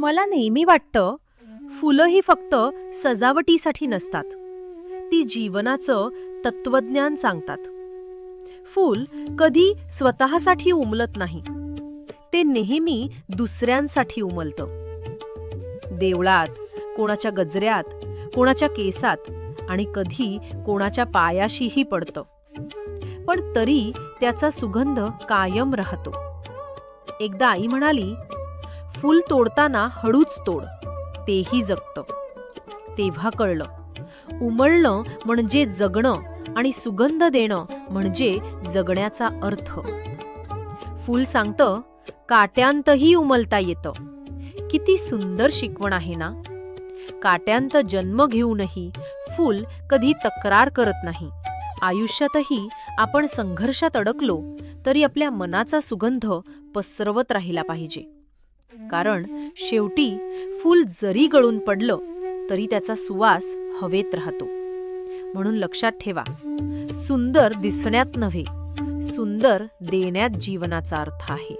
मला नेहमी वाटतं फुलं ही फक्त सजावटीसाठी नसतात. ती जीवनाचं तत्वज्ञान सांगतात. फूल कधी स्वतःसाठी उमलत नाही. ते नेहमी दुसऱ्यांसाठी उमलतं. देवळात कोणाच्या गजऱ्यात कोणाच्या केसात आणि कधी कोणाच्या पायाशीही पडतं. पण तरी त्याचा सुगंध कायम राहतो. एकदा आई म्हणाली फूल तोडताना हळूच तोड. तेही जगतं. तेव्हा कळलं. उमळणं म्हणजे जगणं आणि सुगंध देणं म्हणजे जगण्याचा अर्थ. फूल सांगतं काट्यांतही उमलता येतं. किती सुंदर शिकवण आहे ना. काट्यांत जन्म घेऊनही फूल कधी तक्रार करत नाही. आयुष्यातही आपण संघर्षात अडकलो तरी आपल्या मनाचा सुगंध पसरवत राहिला पाहिजे. कारण शेवटी फूल जरी गळून पडलं तरी त्याचा सुवास हवेत राहतो. म्हणून लक्षात ठेवा सुंदर दिसण्यात नव्हे सुंदर देण्यात जीवनाचा अर्थ आहे.